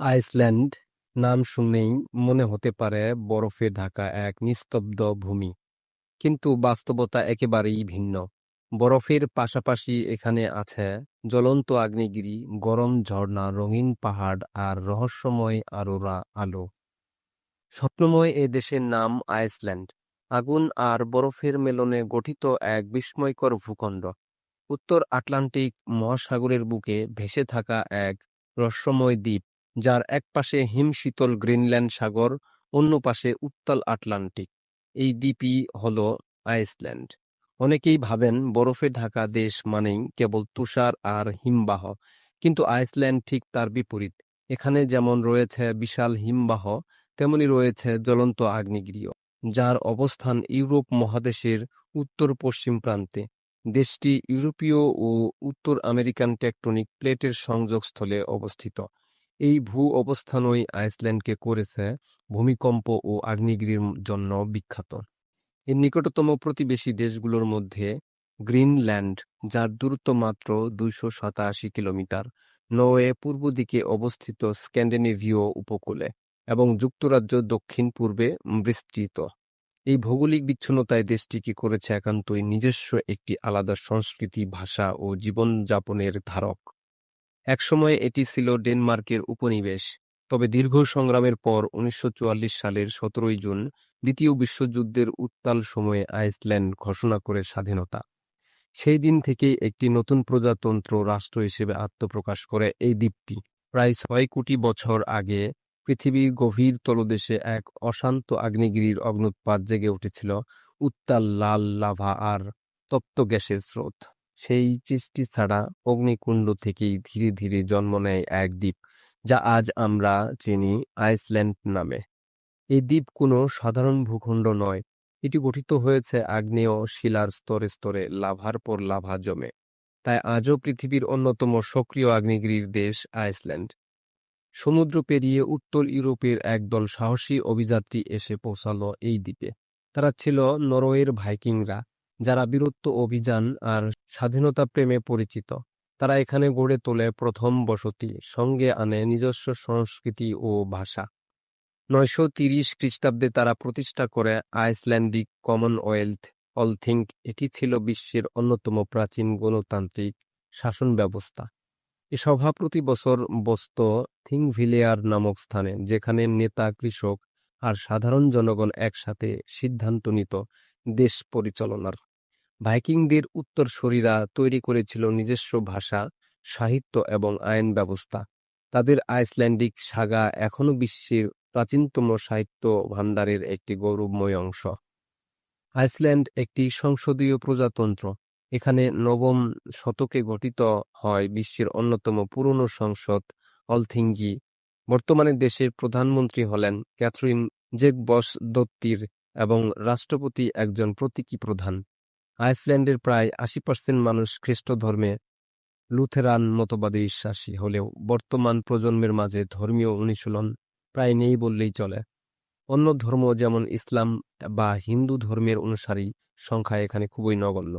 Iceland নাম শুনেই মনে হতে পারে বরফে ঢাকা এক নিস্তব্ধ ভূমি। কিন্তু বাস্তবতা একেবারেই ভিন্ন। বরফের পাশাপাশি এখানে আছে জ্বলন্ত আগ্নেয়গিরি, গরম ঝর্ণা, রঙিন পাহাড় আর রহস্যময় আরোরা আলো। স্বপ্নময় এ দেশের নাম আইসল্যান্ড। আগুন আর বরফের মেলনে গঠিত এক বিস্ময়কর ভূখণ্ড। উত্তর আটলান্টিক মহাসাগরের বুকে ভেসে থাকা এক রহস্যময় দ্বীপ। যার এক পাশে হিমশীতল গ্রিনল্যান্ড সাগর, অন্য পাশে উত্তাল আটলান্টিক। এই দ্বীপই হল আইসল্যান্ড। অনেকেই ভাবেন বরফে ঢাকা দেশ মানেই কেবল তুষার আর হিমবাহ, কিন্তু আইসল্যান্ড ঠিক তার বিপরীত। এখানে যেমন রয়েছে বিশাল হিমবাহ, তেমনি রয়েছে জ্বলন্ত আগ্নেয়গিরিও, যার অবস্থান ইউরোপ মহাদেশের উত্তর পশ্চিম প্রান্তে। দেশটি ইউরোপীয় ও উত্তর আমেরিকান টেকটনিক প্লেটের সংযোগস্থলে অবস্থিত। এই ভূ অবস্থানই আইসল্যান্ডকে করেছে ভূমিকম্প ও আগ্নেয়গিরির জন্য বিখ্যাত। এর নিকটতম প্রতিবেশী দেশগুলোর মধ্যে গ্রিনল্যান্ড, যার দূরত্ব মাত্র দুইশো সাতাশি কিলোমিটার নরওয়ে পূর্ব দিকে অবস্থিত স্ক্যান্ডিনেভীয় উপকূলে এবং যুক্তরাজ্য দক্ষিণ পূর্বে বিস্তৃত। এই ভৌগোলিক বিচ্ছিন্নতায় দেশটিকে করেছে একান্তই নিজস্ব একটি আলাদা সংস্কৃতি, ভাষা ও জীবনযাপনের ধারক। একসময় এটি ছিল ডেনমার্কের উপনিবেশ, তবে দীর্ঘ সংগ্রামের পর উনিশশো চুয়াল্লিশ সালের সতেরোই জুন দ্বিতীয় বিশ্বযুদ্ধের উত্তাল সময়ে আইসল্যান্ড ঘোষণা করে স্বাধীনতা। সেই দিন থেকেই একটি নতুন প্রজাতন্ত্র রাষ্ট্র হিসেবে আত্মপ্রকাশ করে এই দ্বীপটি। প্রায় ছয় কোটি বছর আগে পৃথিবীর গভীর তলদেশে এক অশান্ত আগ্নেয়গিরির অগ্নুৎপাত জেগে উঠেছিল উত্তাল লাল লাভা আর তপ্ত গ্যাসের স্রোত। সেই সৃষ্টি ছাড়া অগ্নিকুণ্ড থেকেই ধীরে ধীরে জন্ম নেয় এক দ্বীপ, যা আজ আমরা চিনি আইসল্যান্ড নামে। এই দ্বীপ কোনো সাধারণ ভূখণ্ড নয়। এটি গঠিত হয়েছে আগ্নেয় শিলার স্তরে স্তরে, লাভার পর লাভা জমে। তাই আজও পৃথিবীর অন্যতম সক্রিয় আগ্নেয়গিরির দেশ আইসল্যান্ড। সমুদ্র পেরিয়ে উত্তর ইউরোপের একদল সাহসী অভিযাত্রী এসে পৌঁছালো এই দ্বীপে। তারা ছিল নরওয়ের ভাইকিংরা, যারা বীরত্ব অভিযান আর স্বাধীনতা প্রেমে পরিচিত। তারা এখানে গড়ে তোলে প্রথম বসতি, সঙ্গে আনে নিজস্ব সংস্কৃতি ও ভাষা। নয়শো তিরিশ খ্রিস্টাব্দে তারা প্রতিষ্ঠা করে আইসল্যান্ডিক কমনওয়েলথ অলথিঙ্ক এটি ছিল বিশ্বের অন্যতম প্রাচীন গণতান্ত্রিক শাসন ব্যবস্থা এ সভা প্রতি বছর বসত থিংভিলেয়ার নামক স্থানে, যেখানে নেতা, কৃষক আর সাধারণ জনগণ একসাথে সিদ্ধান্ত নিত দেশ পরিচালনার। ভাইকিংদের উত্তরসূরিরা তৈরি করেছিল নিজস্ব ভাষা, সাহিত্য এবং আইন ব্যবস্থা। তাদের আইসল্যান্ডিক সাগা এখনও বিশ্বের প্রাচীনতম সাহিত্য ভাণ্ডারের একটি গৌরবময় অংশ। আইসল্যান্ড একটি সংসদীয় প্রজাতন্ত্র। এখানে নবম শতকে গঠিত হয় বিশ্বের অন্যতম পুরনো সংসদ অলথিঙ্গি। বর্তমানে দেশের প্রধানমন্ত্রী হলেন ক্যাথরিন জেকবস দত্তির এবং রাষ্ট্রপতি একজন প্রতীকী প্রধান। আইসল্যান্ডের প্রায় আশি পার্সেন্ট মানুষ খ্রিস্ট ধর্মে লুথেরান মতবাদে বিশ্বাসী হলেও বর্তমান প্রজন্মের মাঝে ধর্মীয় অনুশীলন প্রায় নেই বললেই চলে। অন্য ধর্ম যেমন ইসলাম বা হিন্দু ধর্মের অনুসারী সংখ্যা এখানে খুবই নগণ্য।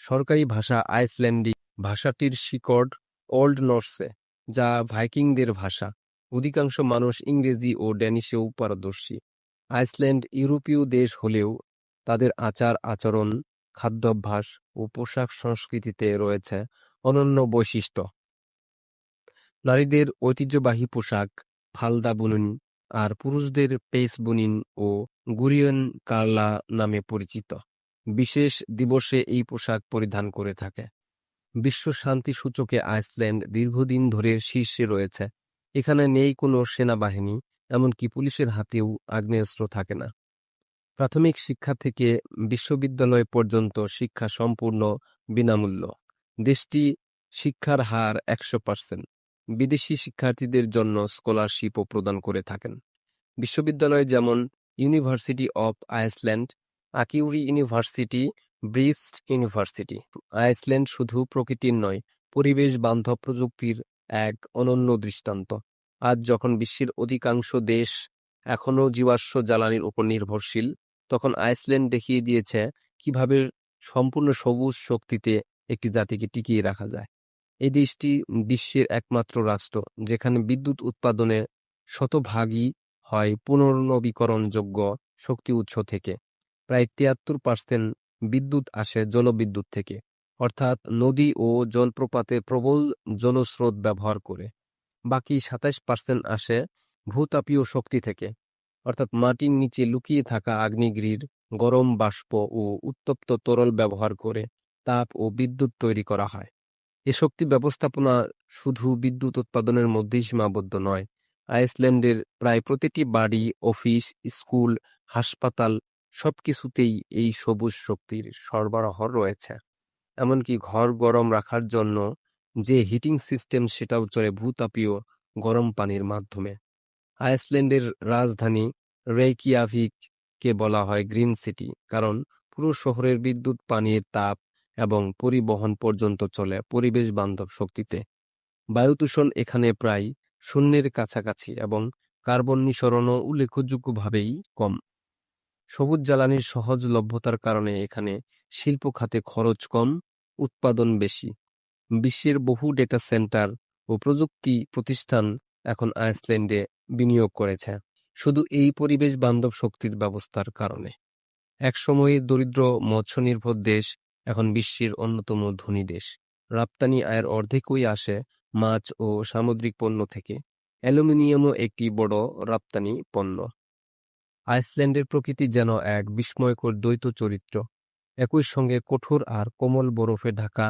সরকারি ভাষা আইসল্যান্ডিক ভাষাটির শিকড় ওল্ড নর্সে, যা ভাইকিংদের ভাষা। অধিকাংশ মানুষ ইংরেজি ও ড্যানিশেও পারদর্শী। আইসল্যান্ড ইউরোপীয় দেশ হলেও তাদের আচার আচরণ খাদ্যাভ্যাস ও পোশাক সংস্কৃতিতে রয়েছে অনন্য বৈশিষ্ট্য। নারীদের ঐতিহ্যবাহী পোশাক, ফালদা বুনিন আর পুরুষদের পেস বুনিন ও গুরিয়ন কার্লা নামে পরিচিত। বিশেষ দিবসে এই পোশাক পরিধান করে থাকে। বিশ্ব শান্তি সূচকে আইসল্যান্ড দীর্ঘদিন ধরে শীর্ষে রয়েছে। এখানে নেই কোনো সেনাবাহিনী, এমনকি পুলিশের হাতেও আগ্নেয়াস্ত্র থাকে না। প্রাথমিক শিক্ষা থেকে বিশ্ববিদ্যালয় পর্যন্ত শিক্ষা সম্পূর্ণ বিনামূল্য। দেশটি শিক্ষার হার একশো পার্সেন্ট। বিদেশি শিক্ষার্থীদের জন্য স্কলারশিপও প্রদান করে থাকেন। বিশ্ববিদ্যালয় যেমন university of Iceland, Akureyri university ব্রিফস university. Iceland শুধু প্রকৃতির নয়, পরিবেশ, বান্ধব প্রযুক্তির এক অনন্য দৃষ্টান্ত। আজ যখন বিশ্বের অধিকাংশ দেশ এখনও জীবাশ্ম জ্বালানির উপর নির্ভরশীল তখন আইসল্যান্ড দেখিয়ে দিয়েছে কীভাবে সম্পূর্ণ সবুজ শক্তিতে একটি জাতিকে টিকিয়ে রাখা যায়। এই দেশটি বিশ্বের একমাত্র রাষ্ট্র, যেখানে বিদ্যুৎ উৎপাদনে শতভাগই হয় পুনর্নবীকরণযোগ্য শক্তি উৎস থেকে। প্রায় তিয়াত্তর পার্সেন্ট বিদ্যুৎ আসে জলবিদ্যুৎ থেকে, অর্থাৎ নদী ও জলপ্রপাতের প্রবল জলস্রোত ব্যবহার করে। বাকি সাতাশ পার্সেন্ট আসে ভূতাপীয় শক্তি থেকে। অর্থাৎ মাটির নিচে লুকিয়ে থাকা আগ্নেয়গিরির গরম বাষ্প ও উত্তপ্ত তরল ব্যবহার করে তাপ ও বিদ্যুৎ তৈরি করা হয়। এ শক্তি ব্যবস্থাপনা শুধু বিদ্যুৎ উৎপাদনের মধ্যেই সীমাবদ্ধ নয়, আইসল্যান্ডের প্রায় প্রতিটি বাড়ি, অফিস, স্কুল, হাসপাতাল সবকিছুতেই এই সবুজ শক্তির সরবরাহ রয়েছে। এমনকি ঘর গরম রাখার জন্য যে হিটিং সিস্টেম সেটাও চলে ভূতাপীয় গরম পানির মাধ্যমে। আইসল্যান্ডের রাজধানী রেইকিয়াভিক কে বলা হয় গ্রিন সিটি, কারণ পুরো শহরের বিদ্যুৎ, পানির তাপ এবং পরিবহন পর্যন্ত চলে পরিবেশ বান্ধব শক্তিতে। বায়ু দূষণ এখানে প্রায় শূন্যের কাছাকাছি এবং কার্বন নিঃসরণও উল্লেখযোগ্যভাবেই কম। সবুজ জ্বালানির সহজলভ্যতার কারণে এখানে শিল্প খাতে খরচ কম, উৎপাদন বেশি। বিশ্বের বহু ডেটা সেন্টার ও প্রযুক্তি প্রতিষ্ঠান এখন আইসল্যান্ডে বিনিয়োগ করেছে। শুধু এই পরিবেশ বান্ধব শক্তির ব্যবস্থার কারণে। একসময়ে দরিদ্র, মৎস্যনির্ভর দেশ, এখন বিশ্বের অন্যতম ধনী দেশ। রপ্তানি আয়ের অর্ধেকই আসে মাছ ও সামুদ্রিক পণ্য থেকে। অ্যালুমিনিয়ামও একটি বড় রপ্তানি পণ্য। আইসল্যান্ডের প্রকৃতি যেন এক বিস্ময়কর দ্বৈত চরিত্র। একই সঙ্গে কঠোর আর কোমল বরফে ঢাকা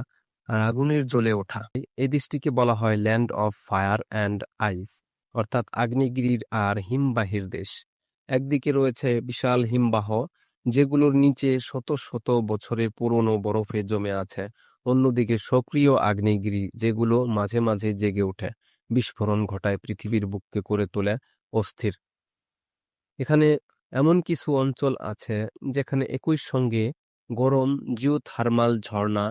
আর আগুনের জ্বলে ওঠা। এই দেশটিকে বলা হয় land of fire and ice অর্থাৎ আগ্নেয়গিরির আর হিমবাহের দেশ। একদিকে রয়েছে বিশাল হিমবাহ, যেগুলোর নিচে শত শত বছরের পুরনো বরফে জমে আছে। অন্যদিকে সক্রিয় আগ্নেয়গিরি, যেগুলো মাঝে মাঝে জেগে ওঠে, বিস্ফোরণ ঘটায় পৃথিবীর বুককে করে তোলে অস্থির। এখানে এমন কিছু অঞ্চল আছে, যেখানে একই সঙ্গে গরম জিওথার্মাল ঝর্ণা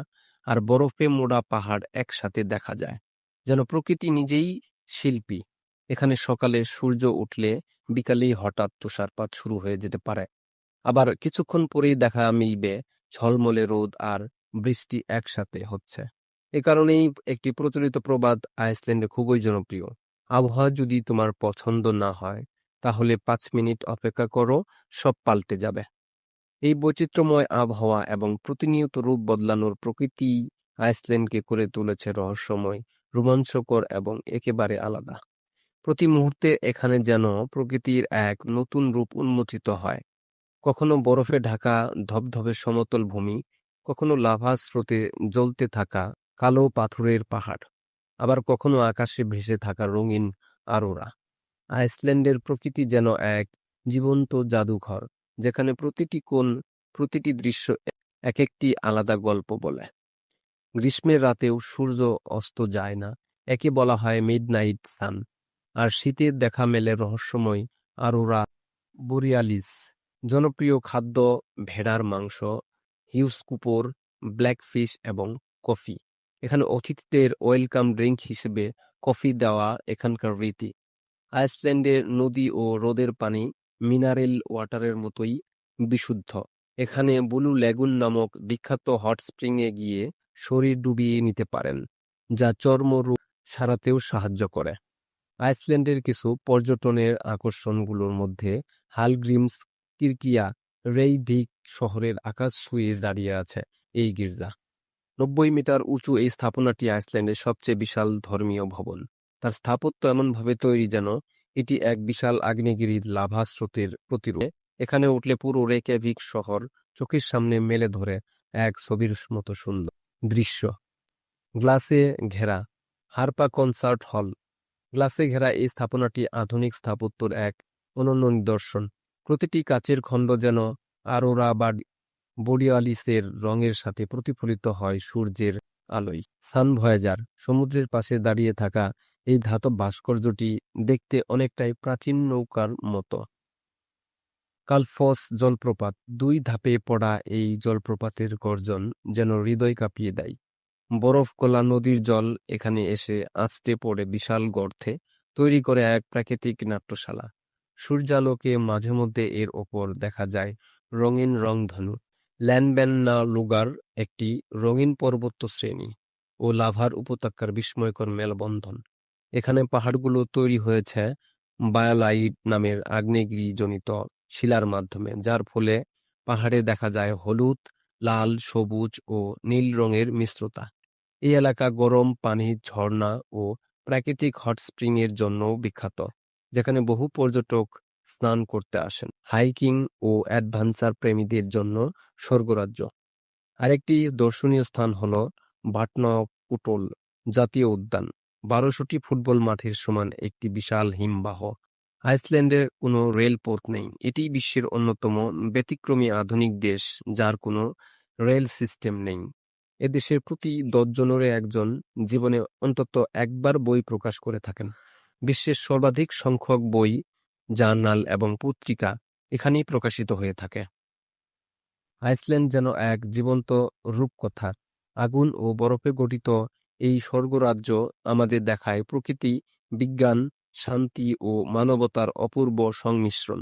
আর বরফে মোড়া পাহাড় একসাথে দেখা যায়। যেন প্রকৃতি নিজেই শিল্পী। এখানে সকালে সূর্য উঠলে বিকালেই হঠাৎ তুষারপাত শুরু হয়ে যেতে পারে। আবার কিছুক্ষণ পরেই দেখা মিলবে ঝলমলে রোদ আর বৃষ্টি একসাথে হচ্ছে। এ কারণেই একটি প্রচলিত প্রবাদ আইসল্যান্ডে খুবই জনপ্রিয়। আবহাওয়া যদি তোমার পছন্দ না হয়, তাহলে পাঁচ মিনিট অপেক্ষা করো, সব পাল্টে যাবে। এই বৈচিত্র্যময় আবহাওয়া এবং প্রতিনিয়ত রূপ বদলানোর প্রকৃতি আইসল্যান্ডকে করে তুলেছে রহস্যময়, রোমাঞ্চকর এবং একেবারে আলাদা। প্রতি মুহূর্তে এখানে যেন প্রকৃতির এক নতুন রূপ উন্মোচিত হয়। কখনো বরফে ঢাকা, ধবধবে সমতল ভূমি, কখনো লাভা স্রোতে জ্বলতে থাকা কালো পাথরের পাহাড়, আবার কখনো আকাশে ভেসে থাকা রঙিন আরোরা। আইসল্যান্ডের প্রকৃতি যেন এক জীবন্ত জাদুঘর। যেখানে প্রতিটি কোণ, প্রতিটি দৃশ্য এক একটি আলাদা গল্প বলে। গ্রীষ্মের রাতেও সূর্য অস্ত যায় না, একে বলা হয় মিডনাইট সান আর শীতের দেখা মেলে রহস্যময় আরোরা বোরিয়ালিস জনপ্রিয় খাদ্য ভেড়ার মাংস হিউস কুপোর ব্ল্যাকফিশ এবং কফি এখানে অতিথিদের ওয়েলকাম ড্রিঙ্ক হিসেবে কফি দেওয়া এখানকার রীতি। আইসল্যান্ডের নদী ও হ্রদের পানি মিনারেল ওয়াটারের মতোই বিশুদ্ধ। এখানে বুলু লেগুন নামক বিখ্যাত হট স্প্রিংয়ে গিয়ে শরীর ডুবিয়ে নিতে পারেন, যা চর্মরোগ সারাতেও সাহায্য করে। আইসল্যান্ডের কিছু পর্যটনের আকর্ষণগুলোর মধ্যে হালগ্রিমস, কিরকিয়া, রেইভিক শহরের আকাশ ছুঁয়ে দাঁড়িয়ে আছে এই গির্জা। নব্বই মিটার উঁচু এই স্থাপনাটি আইসল্যান্ডের সবচেয়ে বিশাল ধর্মীয় ভবন। তার স্থাপত্য এমনভাবে তৈরি যেন এটি এক বিশাল আগ্নেয়গিরির লাভা স্রোতের প্রতিরূপ। এখানে উঠলে পুরো রেকেভিক শহর চোখের সামনে মেলে ধরে এক ছবির মতো সুন্দর দৃশ্য। গ্লাসে ঘেরা হারপা কনসার্ট হল। গ্লাসে ঘেরা এই স্থাপনাটি আধুনিক স্থাপত্যর এক অনন্য নিদর্শন। প্রতিটি কাচের খণ্ড যেন আরোরা বা বরিয়ালিসের রঙের সাথে প্রতিফলিত হয় সূর্যের আলোয়। সান ভয়েজার সমুদ্রের পাশে দাঁড়িয়ে থাকা এই ধাতব ভাস্কর্যটি দেখতে অনেকটাই প্রাচীন নৌকার মতো। কালফস জলপ্রপাত, দুই ধাপে পড়া এই জলপ্রপাতের গর্জন যেন হৃদয় কাঁপিয়ে দেয়। বরফ গলা নদীর জল এখানে এসে আছড়ে পড়ে বিশাল গর্থে তৈরি করে এক প্রাকৃতিক নাট্যশালা। সূর্যালোকে মাঝে মধ্যে এর ওপর দেখা যায় রঙিন রংধনু। ল্যানব্যান্না লুগার একটি রঙিন পর্বত শ্রেণি ও লাভার উপত্যকার বিস্ময়কর মেলবন্ধন। এখানে পাহাড়গুলো তৈরি হয়েছে বায়োলাইট নামের আগ্নেয়গিরিজনিত শিলার মাধ্যমে, যার ফলে পাহাড়ে দেখা যায় হলুদ, লাল, সবুজ ও নীল রঙের মিশ্রতা। এই এলাকা গরম পানির ঝর্ণা ও প্রাকৃতিক হট স্প্রিং এর জন্যও বিখ্যাত, যেখানে বহু পর্যটক স্নান করতে আসেন। হাইকিং ও অ্যাডভেঞ্চার প্রেমীদের জন্য স্বর্গরাজ্য। আরেকটি দর্শনীয় স্থান হল ভাটনপুটল জাতীয় উদ্যান। বারোশোটি ফুটবল মাঠের সমান একটি বিশাল হিমবাহ। আইসল্যান্ডের কোনো রেলপথ নেই। এটি বিশ্বের অন্যতম ব্যতিক্রমী আধুনিক দেশ, যার কোনো রেল সিস্টেম নেই। এদেশের প্রতি দশজনের একজন জীবনে অন্তত একবার বই প্রকাশ করে থাকেন। বিশ্বের সর্বাধিক সংখ্যক বই, জার্নাল এবং পত্রিকা এখানেই প্রকাশিত হয়ে থাকে। আইসল্যান্ড যেন এক জীবন্ত রূপকথা। আগুন ও বরফে গঠিত এই স্বর্গরাজ্য আমাদের দেখায় প্রকৃতি বিজ্ঞান শান্তি ও মানবতার অপূর্ব সংমিশ্রণ।